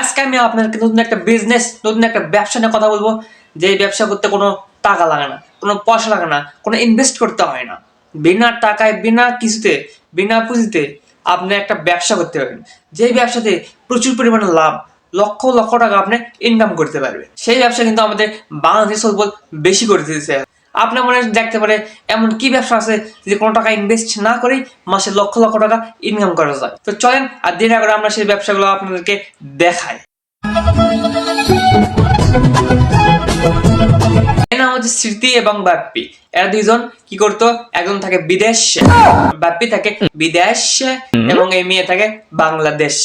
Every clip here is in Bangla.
আজকে আমি আপনাদেরকে নতুন একটা বিজনেস নতুন একটা ব্যবসা নিয়ে কথা বলব। যে ব্যবসা করতে কোনো টাকা লাগে না, কোনো পয়সা লাগে না, কোনো ইনভেস্ট করতে হয় না। বিনা টাকায়, বিনা কিছুতে, বিনা পুঁজিতে আপনি একটা ব্যবসা করতে পারবেন। যেই ব্যবসাতে প্রচুর পরিমাণে লাভ, লক্ষ লক্ষ টাকা আপনি ইনকাম করতে পারবেন। সেই ব্যবসা কিন্তু আমাদের বাংলাদেশ বেশি করে দিতেছে আপনার মনে দেখতে পারে এমন কি ব্যবসা আছে যে কোনো টাকা ইনভেস্ট না করেই মাসে লক্ষ লক্ষ টাকা ইনকাম করা যায়? তো চলেন আর দিন আগে আমরা সেই ব্যবসাগুলো আপনাদেরকে দেখাই। এর নাম হচ্ছে স্মৃতি এবং বাপ্পি। এরা দুইজন কি করতো? একজন থাকে বিদেশ বাপ্পি থাকে বিদেশ এবং এই মেয়ে থাকে বাংলাদেশ।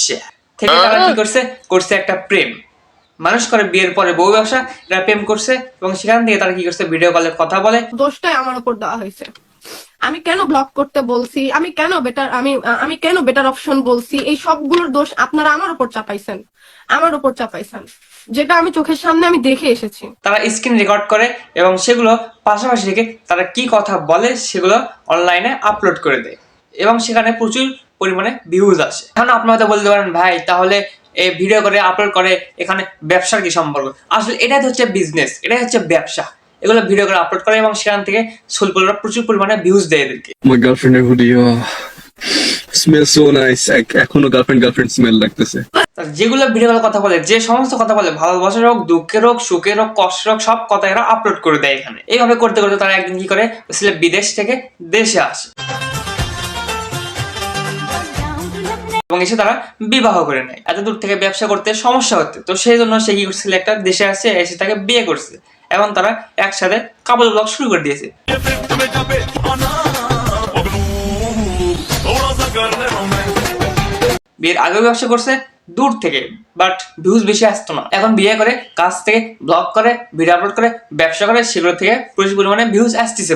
থেকে তারা কি করছে? করছে একটা প্রেম। মানুষ করে বিয়ের পরে বউ ব্যবসা এরা প্রেম করছে এবং সেখান থেকে তারা কি করছে? ভিডিও কলে কথা বলে। দোষটাই আমার উপর দেওয়া হয়েছে। আমি কেন ব্লক করতে বলছি? আমি কেন বেটার আমি আমি কেন বেটার অপশন বলছি? এই সবগুলোর দোষ আপনারা আমার উপর চাপাইছেন। আমার উপর চাপাইছেন। যেটা আমি চোখের সামনে আমি দেখে এসেছি। তারা স্ক্রিন রেকর্ড করে এবং সেগুলো পাশাপাশি রেখে তারা কি কথা বলে সেগুলো অনলাইনে আপলোড করে দেয়। এবং সেখানে প্রচুর পরিমাণে ভিউজ আসে। এখন আপনি হয়তো বলতে পারেন ভাই তাহলে ভিডিও করে আপলোড করে এখানে ব্যবসার কি সম্পর্ক? আসলে এটাই হচ্ছে বিজনেস এটাই হচ্ছে ব্যবসা। এগুলো ভিডিও করে আপলোড করে এবং সেখান থেকে সোলপুলরা প্রচুর পরিমাণে ভিউজ দেয় এদেরকে। Hoodie, oh, smells so nice. এক- এখনও গার্লফ্রেন্ড গার্লফ্রেন্ড স্মেল লাগতেছে। যেগুলো ভিডিও কলে কথা বলে যে সমস্ত কথা বলে ভালোবাসার হোক দুঃখের হোক সুখের হোক কষ্টের হোক সব কথা এরা আপলোড করে দেয় এখানে। এইভাবে করতে করতে তারা একদিন কি করে ছেলে বিদেশ থেকে দেশে আসে। এবং এসে তারা বিবাহ করে নেয়। এত দূর থেকে ব্যবসা করতে সমস্যা হচ্ছে। তো সেই জন্য সে কি করছিল একটা দেশে আসছে এসে তাকে বিয়ে করছে। এবং তারা একসাথে কাবল ব্লগ শুরু করে দিয়েছে। বিয়ের আগে ব্যবসা করছে দূর থেকে। বাট ভিউজ বেশি আসতো না। এখন বিয়ে করে কাজ থেকে ব্লগ করে ভিডিও আপলোড করে ব্যবসা করে সেগুলো থেকে প্রচুর পরিমাণে ভিউজ আসতেছে।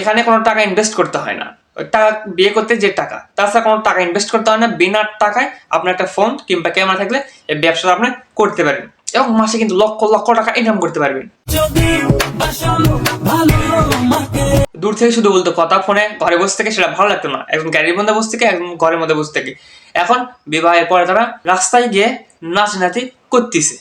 এখানে কোনো টাকা ইনভেস্ট করতে হয় না। টাকা, বিয়ে করতে যে টাকা, তাছাড়া কোনো টাকা ইনভেস্ট করতে হয় না, বিনা টাকায় আপনার একটা ফোন কিংবা ক্যামেরা থাকলে এই ব্যবসাটা আপনি করতে পারেন এবং মাসে কিন্তু লক্ষ লক্ষ টাকা ইনকাম করতে পারবেন। দূর থেকে শুধু বলতো কথা, ফোনে ঘরে বসে থেকে সেটা ভালো লাগতো না। একজন গাড়ির মধ্যে বসে থেকে একজন ঘরের মধ্যে বসে থেকে। এখন বিবাহের পরে তারা রাস্তায় গিয়ে নাচ নাচি করতেছে।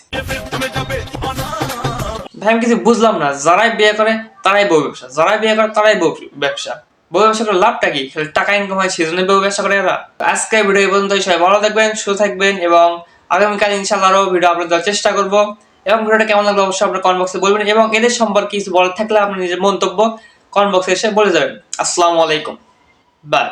ভাই, আমি কিছু বুঝলাম না, যারাই বিয়ে করে তারাই বউ ব্যবসা, যারাই বিয়ে করে তারাই বউ ব্যবসা। বউ ব্যবসা করে লাভটা কি? টাকা ইনকাম হয় সেই জন্য বই ব্যবসা করে এরা। আজকে ভিডিও এই পর্যন্ত সবাই ভালো থাকবেন, সুস্থ থাকবেন, এবং আগামীকাল ইনশাল্লাহ আরও ভিডিও আপলোড দেওয়ার চেষ্টা করব। এবং ভিডিওটা কেমন লাগল অবশ্যই আপনার কমেন্ট বক্সে বলবেন, এবং এদের সম্পর্কে কিছু বলার থাকলে আপনি নিজের মন্তব্য কমেন্ট বক্সে এসে বলে যাবেন। আসসালামু আলাইকুম। বাই